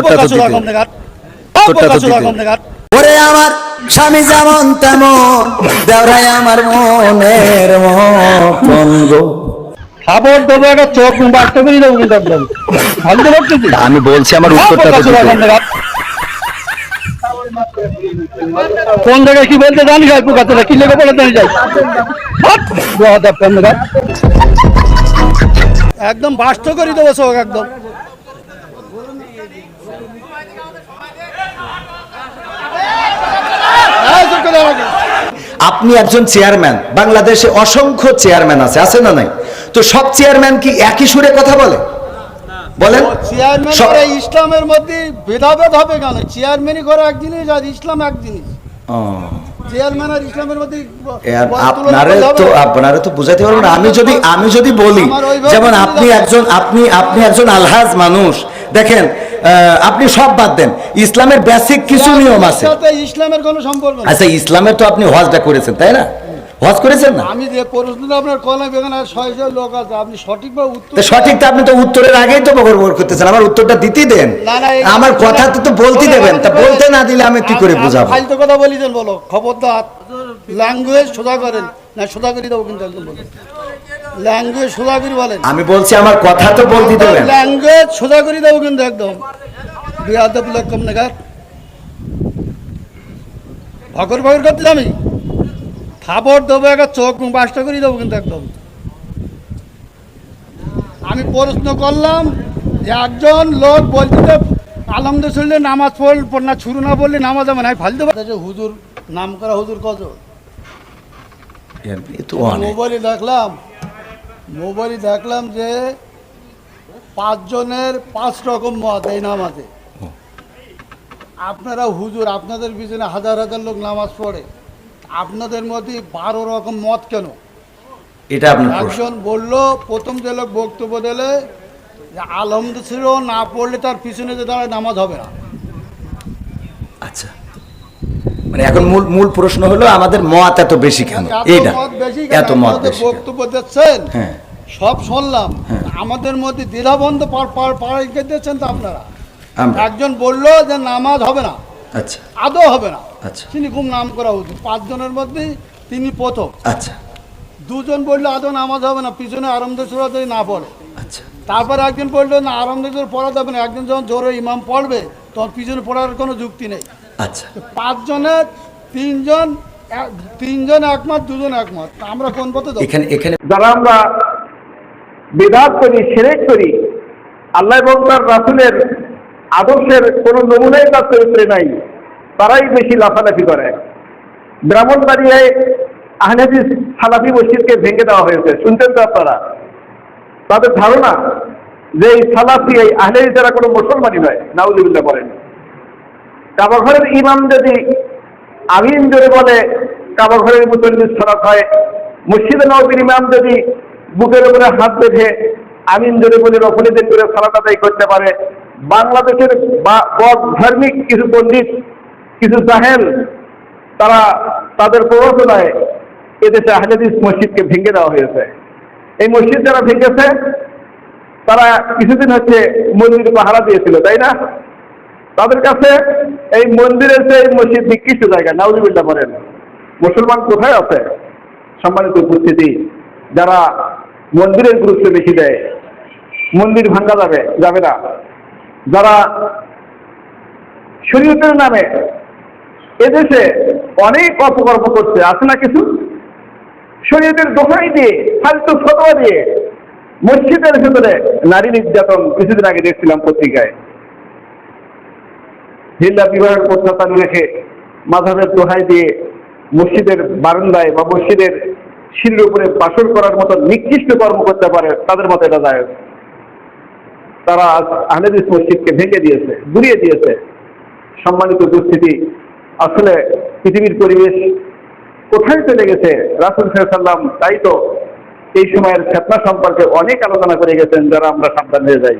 উত্তরটা তো দিতে। উত্তরটা তো দিতে। ওরে আমার স্বামী যেমন তেমন দেওরাই আমার মনের খাবার দেবো একটা চোখ বাড়তে দেবো কিন্তু একদম। আমি বলছি আমার উত্তরটা তো দিতে কোন জায়গায় কি বলতে জানিস আর পোকাতে কি লেগে বলে জানি যাই। একদম বাস্ত করে দেবো চোখ একদম এই চোখ করে আমাকে। আপনি একজন চেয়ারম্যান বাংলাদেশে অসংখ্য চেয়ারম্যান আছে আছে না নাই? তো সব চেয়ারম্যান কি একই সুরে কথা বলে? বলেন। চেয়ারম্যান ইসলামের মধ্যে ভেদাভেদ হবে কেন? চেয়ারম্যানই করে এক জিনিস আর ইসলাম এক জিনিস। চেয়ারম্যান আর ইসলামের মধ্যে এর তুলনা আপনারে করলে হবে? তো আপনারে তো বুঝাতে পারব আমি যদি আমি যদি বলি যেমন আপনি একজন আপনি আপনি একজন আলহাজ মানুষ দেখেন আপনি সব বাদ দেন। ইসলামের বেসিক কিছু নিয়ম আছে। ইসলামের কোনো সম্পর্ক আচ্ছা ইসলামের তো আপনি হজটা করেছেন তাই না? হজ করেছেন না? আমি যে প্রশ্নটা আপনার কলাম এখানে আর ছয় ছয় লোক আছে আপনি সঠিকভাবে উত্তর সঠিক তো আপনি তো উত্তরের আগেই তো বগর করতেছেন আমার উত্তরটা দিতেই দেন। না, না, এই- আমার কথা তো তো বলতে দেবেন তা বলতে না দিলে আমি কি করে বুঝাবো? ফালতু কথা বলি দেন বলো খবরদার। ল্যাঙ্গুয়েজ সোজা করেন। না সোজা করে দেবো কিন্তু একদম বলো। ল্যাঙ্গুয়েজ সোজা করে বলেন। আমি বলছি আমার কথা তো বলতে দেবেন। ল্যাঙ্গুয়েজ সোজা করে দেবো কিন্তু একদম। বিয়াদব লোক কম নাগাদ ভকর ভকর করতে আমি খাবার দেবো একটা চোখ বাসটা করে দেবো কিন্তু একদম। আমি প্রশ্ন করলাম যে একজন লোক বলতে আলহামদুলিল্লাহ নামাজ পড়ল পড় না শুরু না বললে নামাজ আমি ফালতে পারছি হুজুর নাম করা হুজুর কত তো মোবাইলে দেখলাম মোবাইলে দেখলাম যে পাঁচজনের পাঁচ রকম মত এই নামাজে। আপনারা হুজুর আপনাদের পিছনে হাজার হাজার লোক নামাজ পড়ে আপনাদের মধ্যে বারো রকম মত কেন? এটা আপনার একজন বলল প্রথম যে লোক বক্তব্য দিলে যে আলহামদুলিল্লাহ ছিল না পড়লে তার পিছনে যে দাঁড়ায় নামাজ হবে না। আচ্ছা। মানে এখন মূল মূল প্রশ্ন হলো আমাদের মত এত বেশি কেন? এত এইটা। এত মত? বক্তব্য দিচ্ছেন হ্যাঁ। সব শুনলাম। হ্যাঁ। আমাদের মধ্যে দ্বিধাবন্ধ পাড়াই দিচ্ছেন তো আপনারা। একজন বলল যে নামাজ হবে না। আচ্ছা। আদৌ হবে না। আচ্ছা। তিনি খুব নাম করা উচিত। পাঁচজনের মধ্যে তিনি প্রথম। আচ্ছা। দুজন বলল আদৌ নামাজ হবে না। পিছনে আরামদের সুরাতে না পড়ে। আচ্ছা। তারপর একজন বলল না আরামদের পড়া যাবে না। একজন যখন জোরে ইমাম পড়বে তখন পিছনে পড়ার কোনো যুক্তি নেই। আচ্ছা। পাঁচজনের তিনজন এক- তিনজন একমত দুজন একমত। আমরা কোন পথে যাব? এখানে এখানে যারা আমরা বেদাত করি, সেরেক করি, আল্লাহ এবং তার রাসুলের আদর্শের কোনো নমুনাই তার চরিত্রে নাই, তারাই বেশি লাফালাফি করে। ব্রাহ্মণবাড়িয়ায় আহনাদি সালাফি মসজিদকে ভেঙে দেওয়া হয়েছে শুনছেন তো আপনারা? তাদের ধারণা যে এই সালাফি, এই আহলেদি যারা কোনো মুসলমানই নয়, নাউজুবিল্লাহ করেন কাবা ঘরের ইমাম যদি আমিন জোরে বলে কাবা ঘরের মুসল্লির সড়ক হয়, মসজিদে নবীর ইমাম যদি বুকের উপরে হাত বেঁধে আমিন জোরে বলে রফলিদের করে সালাত আদায় করতে পারে, বাংলাদেশের বা- ধার্মিক কিছু পণ্ডিত, কিছু জাহেল তারা তাদের প্ররোচনায় এদেশে আহলেদিস মসজিদকে ভেঙে দেওয়া হয়েছে। এই মসজিদ যারা ভেঙেছে, তারা কিছুদিন হচ্ছে মন্দির পাহারা দিয়েছিল, তাই না? তাদের কাছে এই মন্দিরের চেয়ে এই মসজিদ নিকৃষ্ট জায়গা, নাউজুবিল্লাহ করেন মুসলমান কোথায় আছে? সম্মানিত উপস্থিতি, যারা মন্দিরের গুরুত্ব বেশি দেয়। মন্দির ভাঙ্গা যাবে যাবে না। যারা শরীয়তের নামে এদেশে অনেক অপকর্ম করছে, আছে না কিছু? শরীয়তের দোহাই দিয়ে, ফালতু ফতোয়া দিয়ে মসজিদের ভেতরে নারী নির্যাতন কিছুদিন আগে দেখছিলাম পত্রিকায়। হিন্দা বিবাহের চালু রেখে মাঝাবের দোহাই দিয়ে মসজিদের বারান্দায় বা মসজিদের সিঁড়ির উপরে বাসর করার মতো নিকৃষ্ট কর্ম করতে পারে, তাদের মতো এটা যায় তারা আজ আহলেদিস মসজিদকে ভেঙে দিয়েছে গুড়িয়ে দিয়েছে। সম্মানিত উপস্থিতি, আসলে পৃথিবীর পরিবেশ কোথায় চলে গেছে? রাসুল সাল্লাম তাই তো এই সময়ের ফেতনা সম্পর্কে অনেক আলোচনা করে গেছেন, যারা আমরা সাবধান হয়ে যাই।